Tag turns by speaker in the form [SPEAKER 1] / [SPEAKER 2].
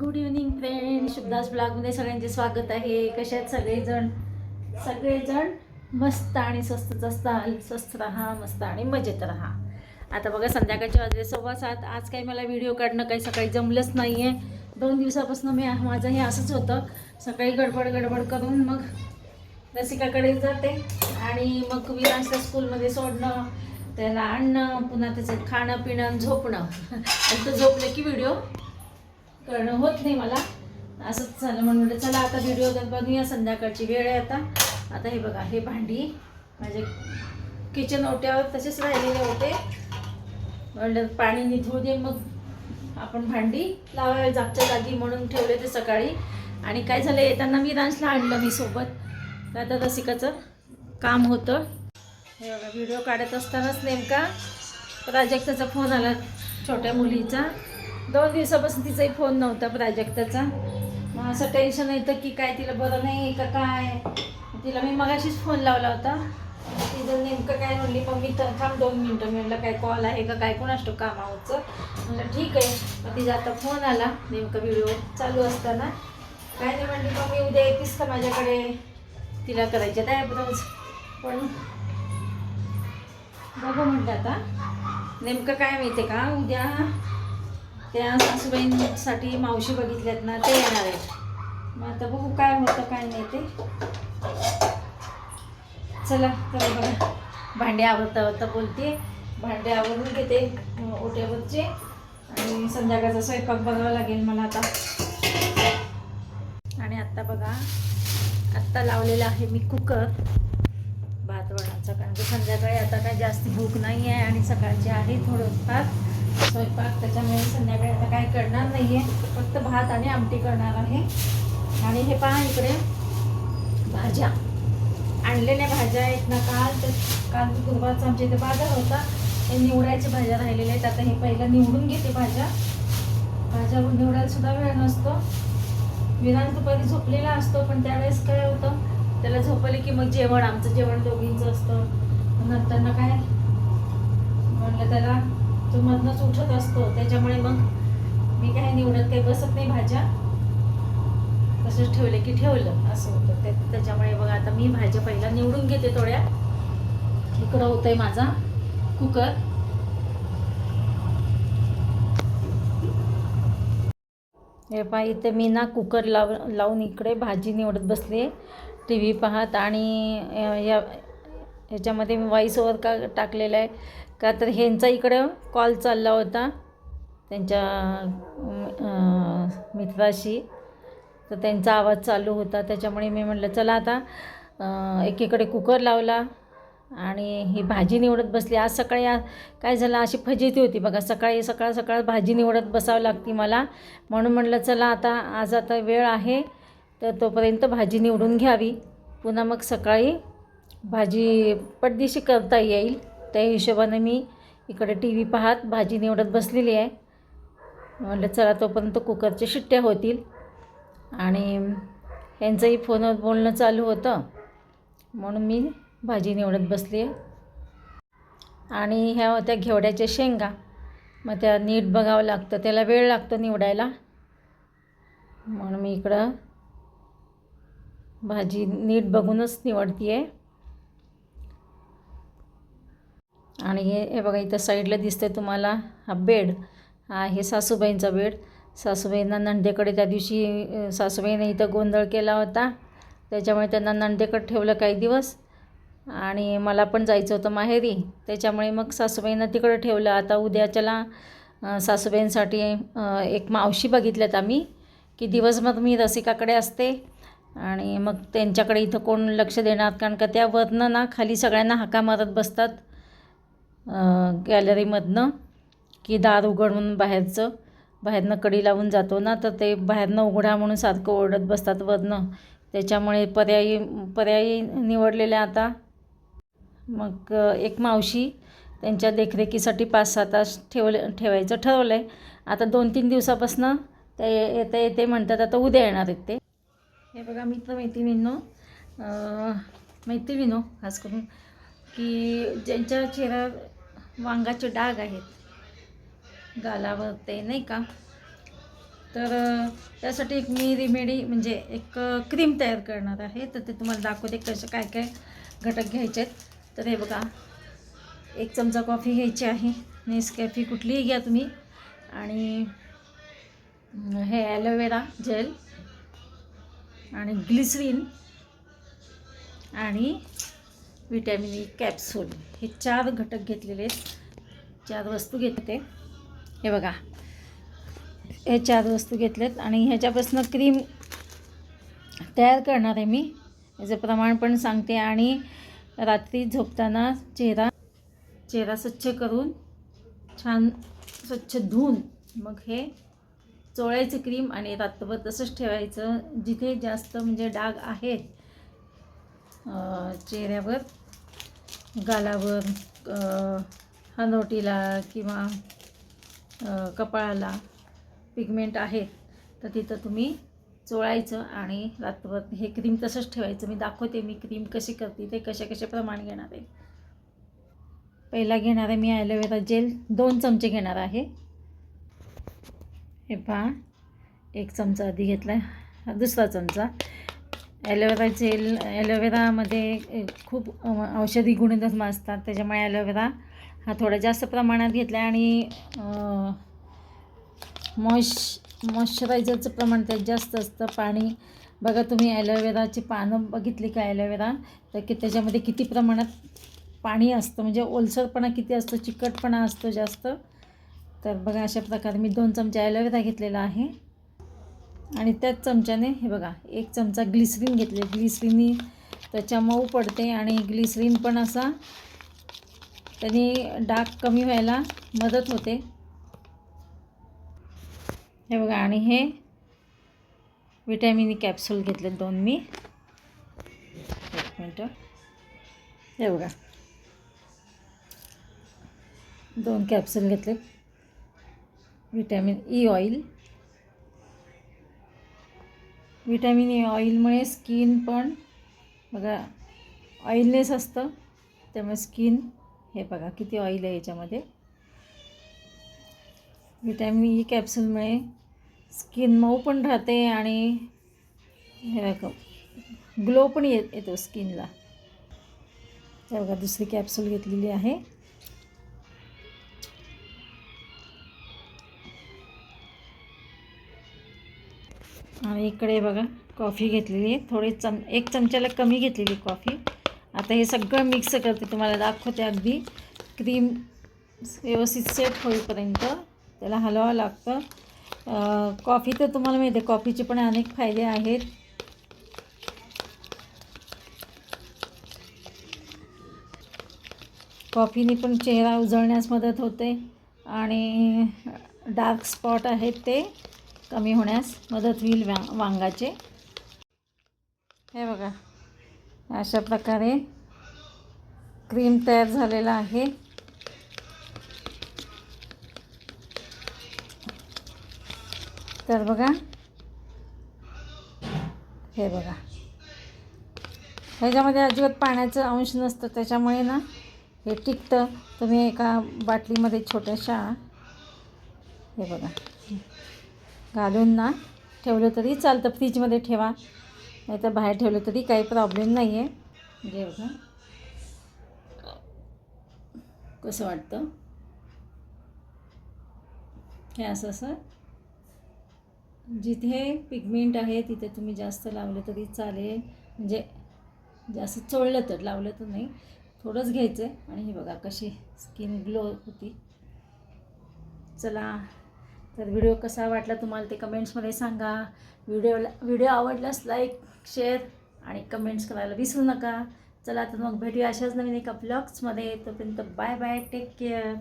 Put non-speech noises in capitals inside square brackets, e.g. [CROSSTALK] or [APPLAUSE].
[SPEAKER 1] Good evening friend शुभदास ब्लॉगमध्ये सगळ्यांचे स्वागत आहे. कसे आहेत सगळेजण? सगळेजण मस्त आणि स्वस्तच असताल स्वस्त राहा मस्त आणि मजेत राहा. आता बघा संध्याकाळचे वाजले सव्वा सात. आज काही मला व्हिडिओ काढणं काही सकाळी जमलंच नाही आहे दोन दिवसापासून मी माझं हे असंच होतं. सकाळी गडबड गडबड करून मग रसिकाकडे जाते आणि मग विरांशला स्कूलमध्ये सोडणं त्याला आणणं पुन्हा त्याचं खाणं पिणं झोपणं. [LAUGHS] आणि तो झोपलं की व्हिडिओ करणं होत नाही मला. असंच झालं म्हणून चला आता व्हिडिओ बघूया संध्याकाळची वेळ आहे आता. आता हे बघा हे भांडी माझे किचन ओट्यावर तसेच राहिलेले होते. म्हणलं पाणी निथळू दे मग आपण भांडी लावायला जागच्या जागी म्हणून ठेवले ते सकाळी. आणि काय झालं येताना मी रांचला आणलं मी सोबत. तर आता रसिकाचं काम होतं. हे बघा व्हिडिओ काढत असतानाच नेमका प्राजक्ताचा फोन आला छोट्या मुलीचा. दोन दिवसापासून तिचाही फोन नव्हता प्राजक्ताचा. मग असं टेन्शन येतं की काय तिला बरं नाही का काय? तिला मी मगाशीच फोन लावला होता. तिचं नेमकं काय म्हणली मी तर थांब दोन मिनटं. मी म्हणलं काय कॉल आहे का? काय कोण असतो कामावरचं? म्हणलं ठीक आहे. मग तिचा आता फोन आला नेमका व्हिडिओ चालू असताना. काय नाही म्हणली मग मी उद्या येतीस का माझ्याकडे? तिला करायचे त्या ब्लाऊज पण बघू म्हटलं आता. नेमकं काय माहिती आहे का? उद्या त्या सासूबाईंसाठी मावशी बघितल्यात ना ते येणार आहेत. मग आता बघू काय होतं काय नाही ते. चला तर बघा. भांडे आवडता आवडता बोलते. भांडे आवरून घेते ओट्यावरचे. आणि संध्याकाळचा स्वयंपाक बघावा लागेल मला आता. आणि आत्ता बघा आत्ता लावलेला आहे मी कुकर. भात वडांचा कारण की संध्याकाळी आता काय जास्त भूक नाही आहे आणि सकाळची आहे थोडंफार. स्वयंपाक त्याच्यामुळे संध्याकाळी आता काय करणार नाही आहे फक्त भात आणि आमटी करणार आहे. आणि हे पहा इकडे. भाज्या. आणलेल्या भाज्या आहेत ना काल. तर काल गुरुवारचा आमच्या इथे बाजार होता. ते निवडायच्या भाज्या राहिलेल्या आहेत. आता हे पहिलं निवडून घेते भाज्या. भाज्या निवडायला सुद्धा वेळ नसतो. विधान दुपारी झोपलेला असतो पण त्यावेळेस काय होतं? त्याला झोपले की मग जेवण आमचं जेवण दोघींचं असतं. नंतर ना काय? म्हणलं त्याला मधनंच उठत असतो. त्याच्यामुळे मग मी काही निवडत काही बसत नाही भाज्या. तसंच ठेवले की ठेवलं असं होतं. ते त्याच्यामुळे बघा आता मी भाज्या पहिला निवडून घेते थोड्या. इकडं होतंय माझा कुकर. हे पहा इथे मी ना कुकर लाव लावून इकडे भाजी निवडत बसले. टी व्ही पाहत आणि या ह्याच्यामध्ये मी व्हॉइस ओवर का टाकलेला आहे. का तर ह्यांचा इकडं कॉल चालला होता. त्यांच्या मित्राशी. तर त्यांचा आवाज चालू होता. त्याच्यामुळे मी म्हटलं चला आता एकीकडे कुकर लावला आणि ही भाजी निवडत बसली. आज सकाळी काय झालं अशी फजिती होती बघा. सकाळी सकाळ सकाळ भाजी निवडत बसावं लागती मला. म्हणून म्हटलं चला आता आज आता वेळ आहे तर तोपर्यंत भाजी निवडून घ्यावी. पुन्हा मग सकाळी भाजी पटदिशी करता येईल. त्या हिशोबाने मी इकडे टी व्ही पाहत भाजी निवडत बसलेली आहे. म्हटलं चला तोपर्यंत कुकरच्या शिट्ट्या होतील. आणि यांचंही फोनवर बोलणं चालू होतं. म्हणून मी भाजी निवडत बसली आहे. आणि ह्या होत्या घेवड्याच्या शेंगा. मग त्या नीट बघावं लागतं त्याला वेळ लागतो निवडायला. म्हणून मी इकडं भाजी नीट बघूनच निवडती आहे आणि हे हे बघा इथं साईडला दिसतंय तुम्हाला हा बेड. हा आहे सासूबाईंचा बेड. सासूबाईंना नंदेकडे त्या दिवशी सासूबाईने इथं गोंधळ केला होता. त्याच्यामुळे त्यांना नंदेकडे ठेवलं काही दिवस. आणि मला पण जायचं होतं माहेरी. त्याच्यामुळे मग सासूबाईंना तिकडं ठेवलं. आता उद्याच्याला सासूबाईंसाठी एक मावशी बघितल्यात आम्ही की दिवसभर मी रसिकाकडे असते. आणि मग त्यांच्याकडे इथं कोण लक्ष देणार? कारण का त्या वरनं ना खाली सगळ्यांना हाका मारत बसतात. गॅलरीमधनं की दार उघडून बाहेरचं. बाहेरनं कडी लावून जातो ना तर ते बाहेरनं उघडा म्हणून सारखं ओरडत बसतात वरनं. त्याच्यामुळे पर्यायी पर्यायी निवडलेल्या आता. मग एक मावशी त्यांच्या देखरेखीसाठी पाच सहा तास ठेवले ठेवायचं ठरवलं आहे आता दोन तीन दिवसापासनं ते येते येते म्हणतात आता उद्या येणार आहेत ते. हे बघा मित्र मैत्रिणींनो मैत्रिणीनो खास करून की ज्यांच्या चेहऱ्यावर वांगाचे डाग आहेत. गालावर ते नाही का? तर त्यासाठी एक मी रेमेडी म्हणजे एक क्रीम तयार करणार आहे. तर ते तुम्हाला दाखवते कसं काय काय घटक घ्यायचे आहेत. तर हे बघा एक चमचा कॉफी घ्यायची आहे. नेसकॅफी कुठलीही घ्या तुम्ही. आणि हे ॲलोवेरा जेल आणि ग्लिसरीन आणि विटॅमिन ई कॅप्सूल. हे चार घटक घेतलेले आहेत. चार वस्तू घेते. हे बघा. हे चार वस्तू घेतलेत आणि ह्याच्यापासून क्रीम तयार करणार आहे मी. याचं प्रमाण पण सांगते आणि रात्री झोपताना चेहरा चेहरा स्वच्छ करून छान स्वच्छ धुवून मग हे चोळायचं क्रीम आणि रात्रभर तसंच ठेवायचं. जिथे जास्त म्हणजे डाग आहेत चेहऱ्यावर गालावर हनोटीला किंवा कपाळाला पिगमेंट आहेत तर तिथं तुम्ही चोळायचं आणि रात्रभर हे क्रीम तसंच ठेवायचं. मी दाखवते मी क्रीम कशी करते ते कशा कशा प्रमाण घेणार आहे. पहिला घेणार आहे मी ॲलोवेरा जेल दोन चमचे घेणार आहे. हे पहा एक चमचा आधी घेतला आहे हा दुसरा चमचा. ॲलोवेरा जेल ॲलोवेरामध्ये खूप औषधी गुणधर्म असतात. त्याच्यामुळे ॲलोवेरा हा थोडा जास्त प्रमाणात घेतला आहे आणि मॉइश मॉइश्चरायझरचं प्रमाण त्यात जास्त असतं. पाणी बघा तुम्ही ॲलोवेराची पानं बघितली का ॲलोवेरा? तर की त्याच्यामध्ये किती प्रमाणात पाणी असतं. म्हणजे ओलसरपणा किती असतो चिकटपणा असतो जास्त. तर बघा अशा प्रकारे मी दोन चमचे ॲलोवेरा घेतलेला आहे. आणि त्याच चमच्याने हे बघा एक चमचा ग्लिसरीन घेतले. ग्लिसरीनी त्याच्या मऊ पडते आणि ग्लिसरीन पण असा त्याने डाग कमी व्हायला मदत होते. हे बघा आणि हे विटॅमिन कॅप्सूल घेतले दोन मी. एक मिनटं. हे बघा दोन कॅप्सूल घेतले. Vitamin E oil. Vitamin E ऑइलमुळे skin पण बघा ऑइलनेस असतं. त्यामुळे स्किन हे बघा किती ऑइल आहे याच्यामध्ये. व्हिटॅमिन ई कॅप्सूलमुळे स्किन मऊ पण राहते आणि हे बघा ग्लो पण ये येतो स्किनला. तर बघा दुसरी कॅप्सूल घेतलेली आहे. आणि इकडे बघा कॉफी घेतलेली आहे. थोडी चम एक चमच्याला कमी घेतलेली कॉफी आता हे सगळं मिक्स करते तुम्हाला दाखवते अगदी. क्रीम व्यवस्थित सेट होईपर्यंत त्याला हलवावं लागतं. कॉफी तर तुम्हाला माहिती आहे कॉफीचे पण अनेक फायदे आहेत. कॉफीने पण चेहरा उजळण्यास मदत होते. आणि डार्क स्पॉट आहेत ते. कमी होण्यास मदत होईल वां वांगाचे. हे बघा. अशा प्रकारे क्रीम तयार झालेला आहे. तर बघा. हे बघा. ह्याच्यामध्ये अजिबात पाण्याचं अंश नसतं. त्याच्यामुळे ना हे टिकतं. तुम्ही एका बाटलीमध्ये छोट्याशा हे बघा. घालून ना. ठेवलं तरी चालतं. फ्रीजमध्ये ठेवा. नाही तर बाहेर ठेवलं तरी काही प्रॉब्लेम नाही आहे म्हणजे बघा. कसं वाटतं? हे असं असं. जिथे पिगमेंट आहे तिथे तुम्ही जास्त लावलं तरी चालेल. म्हणजे जास्त चोळलं तर लावलं तर नाही. थोडंच घ्यायचं. आहे आणि हे बघा कशी स्किन ग्लो होती. चला. तर व्हिडिओ कसा वाटला तुम्हाला ते कमेंट्समध्ये सांगा. व्हिडिओला व्हिडिओ आवडल्यास लाईक शेअर आणि कमेंट्स करायला विसरू नका. चला तर मग भेटूया अशाच नवीन एका ब्लॉग्समध्ये तोपर्यंत बाय बाय टेक केअर